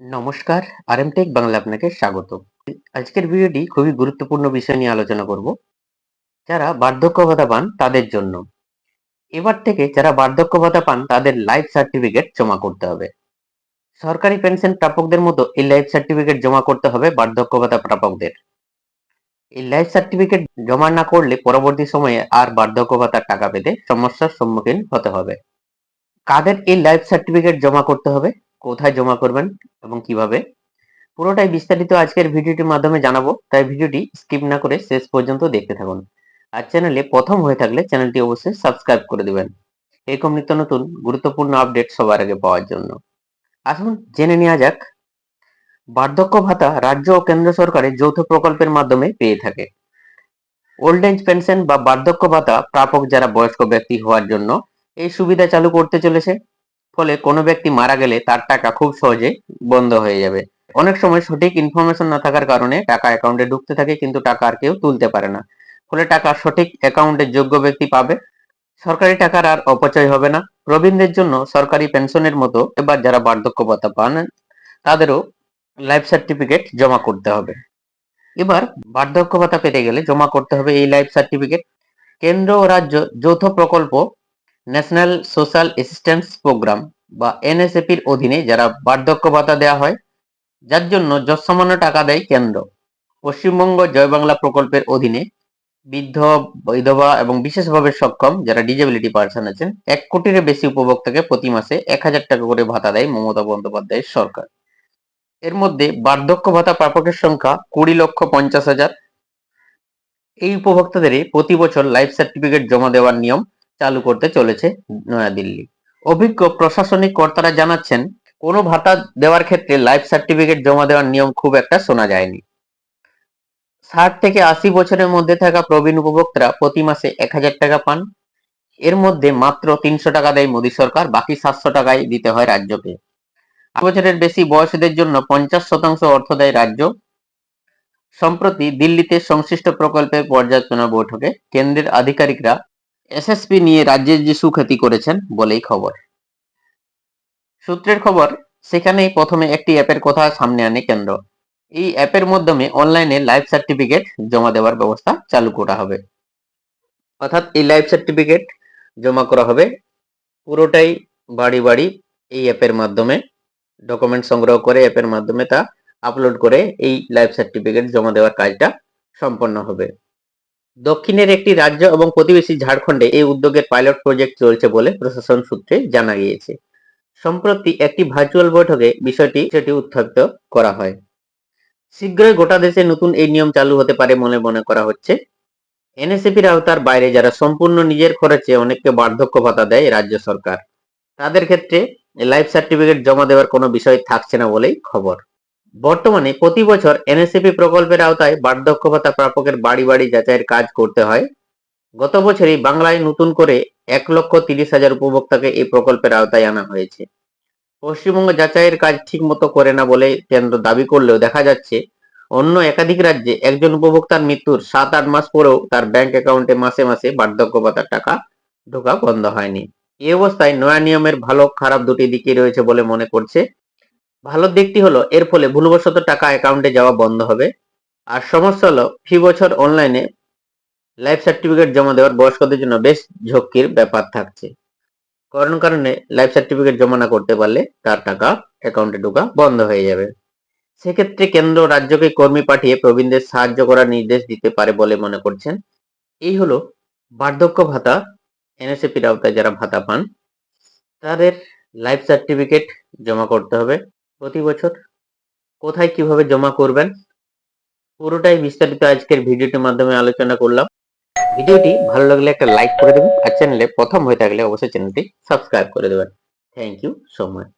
নমস্কার আরএমটেক বাংলা আপনাকে স্বাগত। আজকের ভিডিওটি খুবই গুরুত্বপূর্ণ বিষয় নিয়ে আলোচনা করব। যারা বার্ধক্য ভাতা পান তাদের জন্য। এবার থেকে যারা বার্ধক্য ভাতা পান তাদের লাইফ সার্টিফিকেট জমা করতে হবে। সরকারি পেনশন প্রাপকদের মতো এই লাইফ সার্টিফিকেট জমা করতে হবে বার্ধক্য ভাতা প্রাপকদের। এই লাইফ সার্টিফিকেট জমা না করলে পরবর্তী সময়ে আর বার্ধক্য ভাতার টাকা পেতে সমস্যার সম্মুখীন হতে হবে। কাদের এই লাইফ সার্টিফিকেট জমা করতে হবে? কোথায় জমা করবেন এবং কীভাবে? পুরোটাই বিস্তারিত আজকের ভিডিওটির মাধ্যমে জানাব, তাই ভিডিওটি স্কিপ না করে শেষ পর্যন্ত দেখতে থাকুন। আর চ্যানেলে প্রথম হয়ে থাকলে চ্যানেলটি অবশ্যই সাবস্ক্রাইব করে দিবেন। এরকম নিত্য নতুন গুরুত্বপূর্ণ আপডেট সবার আগে পাওয়ার জন্য। আসুন জেনে নেওয়া যাক, বার্ধক্য ভাতা রাজ্য ও কেন্দ্র সরকারের যৌথ প্রকল্পের মাধ্যমে পেয়ে থাকে। ওল্ড এজ পেনশন বা বার্ধক্য ভাতা প্রাপক যারা বয়স্ক ব্যক্তি হওয়ার জন্য এই সুবিধা চালু করতে চলেছে। ফলে কোনো ব্যক্তি মারা গেলে তার টাকা খুব সহজে বন্ধ হয়ে যাবে। অনেক সময় সঠিক ইনফরমেশন না থাকার কারণে টাকা অ্যাকাউন্টে ঢুকতে থাকে, কিন্তু টাকা আর কেউ তুলতে পারে না। ফলে টাকা সঠিক অ্যাকাউন্টে যোগ্য ব্যক্তি পাবে। সরকারি টাকার আর অপচয় হবে না। প্রবীণদের জন্য সরকারি পেনশনের মতো এবার যারা বার্ধক্য ভাতা পান, তাদেরও লাইফ সার্টিফিকেট জমা করতে হবে। এবার বার্ধক্য ভাতা পেতে গেলে জমা করতে হবে এই লাইফ সার্টিফিকেট কেন্দ্র ও রাজ্য যৌথ প্রকল্প ন্যাশনাল সোশ্যাল অ্যাসিস্ট্যান্স প্রোগ্রাম বা এনএসএপির অধীনে যারা বার্ধক্য ভাতা দেওয়া হয়, যার জন্য যৎসামান্য টাকা দেয় কেন্দ্র। পশ্চিমবঙ্গ জয় বাংলা প্রকল্পের অধীনে বৃদ্ধ, বিধবা এবং বিশেষভাবে সক্ষম যারা ডিজেবিলিটি পার্সন আছেন, এক কোটির বেশি উপভোক্তাকে প্রতি মাসে এক হাজার টাকা করে ভাতা দেয় মমতা বন্দ্যোপাধ্যায়ের সরকার। এর মধ্যে বার্ধক্য ভাতা প্রাপকের সংখ্যা কুড়ি লক্ষ পঞ্চাশ হাজার। এই উপভোক্তাদের প্রতি বছর লাইফ সার্টিফিকেট জমা দেওয়ার নিয়ম চালু করতে চলেছে নয়াদিল্লি। অভিজ্ঞ প্রশাসনিক কর্তারা জানাচ্ছেন, কোনো ভাতা দেওয়ার ক্ষেত্রে লাইফ সার্টিফিকেট জমা দেওয়ার নিয়ম খুব একটা শোনা যায়নি। ষাট থেকে আশি বছরের মধ্যে থাকা প্রবীণ উপভোক্তারা প্রতি মাসে এক হাজার টাকা পান। এর মধ্যে মাত্র তিনশো টাকা দেয় মোদী সরকার, বাকি সাতশো টাকায় দিতে হয় রাজ্যকে। আট বছরের বেশি বয়সীদের জন্য পঞ্চাশ শতাংশ অর্থ দেয় রাজ্য। সম্প্রতি দিল্লিতে সংশ্লিষ্ট প্রকল্পের পর্যালোচনা বৈঠকে কেন্দ্রের আধিকারিকরা এসএসপি নিয়ে রাজ্যের যে সুখ্যাতি করেছেন বলেই খবর। সূত্রের খবর, সেখানেই প্রথমে একটি অ্যাপের কথা সামনে আনে কেন্দ্র। এই অ্যাপের মাধ্যমে অনলাইনে লাইফ সার্টিফিকেট জমা দেওয়ার ব্যবস্থা চালু করা হবে। অর্থাৎ এই লাইফ সার্টিফিকেট জমা করা হবে। পুরোটাই বাড়ি বাড়ি এই অ্যাপের মাধ্যমে ডকুমেন্ট সংগ্রহ করে অ্যাপের মাধ্যমে তা আপলোড করে এই লাইফ সার্টিফিকেট জমা দেওয়ার কাজটা সম্পন্ন হবে। দক্ষিণের একটি রাজ্য এবং প্রতিবেশী ঝাড়খণ্ডে এই উদ্যোগের পাইলট প্রজেক্ট চলছে বলে প্রশাসন সূত্রে জানা গিয়েছে। সম্প্রতি একটি ভার্চুয়াল বৈঠকে বিষয়টি সেটি উত্থাপিত করা হয়। শীঘ্রই গোটা দেশে নতুন এই নিয়ম চালু হতে পারে বলে মনে করা হচ্ছে। এনএসএপির আওতার বাইরে যারা সম্পূর্ণ নিজের খরচে অনেককে বার্ধক্য ভাতা দেয় রাজ্য সরকার, তাদের ক্ষেত্রে লাইফ সার্টিফিকেট জমা দেওয়ার কোনো বিষয় থাকছে না বলেই খবর। বর্তমানে প্রতি বছর এনএসএপি প্রকল্পের আওতায় বার্ধক্য ভাতা প্রাপকের বাড়ি বাড়ি যাচাইয়ের কাজ করতে হয়। গত বছরই বাংলায় নতুন করে এক লক্ষ তিরিশ হাজার উপভোক্তাকে এই প্রকল্পের আওতায় আনা হয়েছে। পশ্চিমবঙ্গ যাচাইয়ের কাজ ঠিক মতো করে না বলে কেন্দ্র দাবি করলেও দেখা যাচ্ছে, অন্য একাধিক রাজ্যে একজন উপভোক্তার মৃত্যুর সাত আট মাস পরেও তার ব্যাংক অ্যাকাউন্টে মাসে মাসে বার্ধক্য ভাতার টাকা ঢোকা বন্ধ হয়নি। এই অবস্থায় নয়া নিয়মের ভালো খারাপ দুটি দিকই রয়েছে বলে মনে করছে ভালো দিকটি হলো, এর ফলে ভুলবশত টাকা অ্যাকাউন্টে যাওয়া বন্ধ হবে। আর সমস্যা হলো, ফি বছর অনলাইনে লাইফ সার্টিফিকেট জমা দেওয়ার বয়স্কদের জন্য বেশ ঝক্কির ব্যাপার থাকছে। কারণ কারণে লাইফ সার্টিফিকেট জমা না করতে পারলে তার টাকা অ্যাকাউন্টে ঢোকা বন্ধ হয়ে যাবে। সেক্ষেত্রে কেন্দ্র রাজ্যকে কর্মী পাঠিয়ে প্রবীণদের সাহায্য করার নির্দেশ দিতে পারে বলে মনে করছেন। এই হলো বার্ধক্য ভাতা এনএসএপির আওতায় যারা ভাতা পান, তাদের লাইফ সার্টিফিকেট জমা করতে হবে। প্রতি বছর কোথায় কীভাবে জমা করবেন, পুরোটাই বিস্তারিত আজকের ভিডিওটির মাধ্যমে আলোচনা করলাম। ভিডিওটি ভালো লাগলে একটা লাইক করে দেবেন, আর চ্যানেলে প্রথম হয়ে থাকলে অবশ্যই চ্যানেলটি সাবস্ক্রাইব করে দেবেন। Thank you so much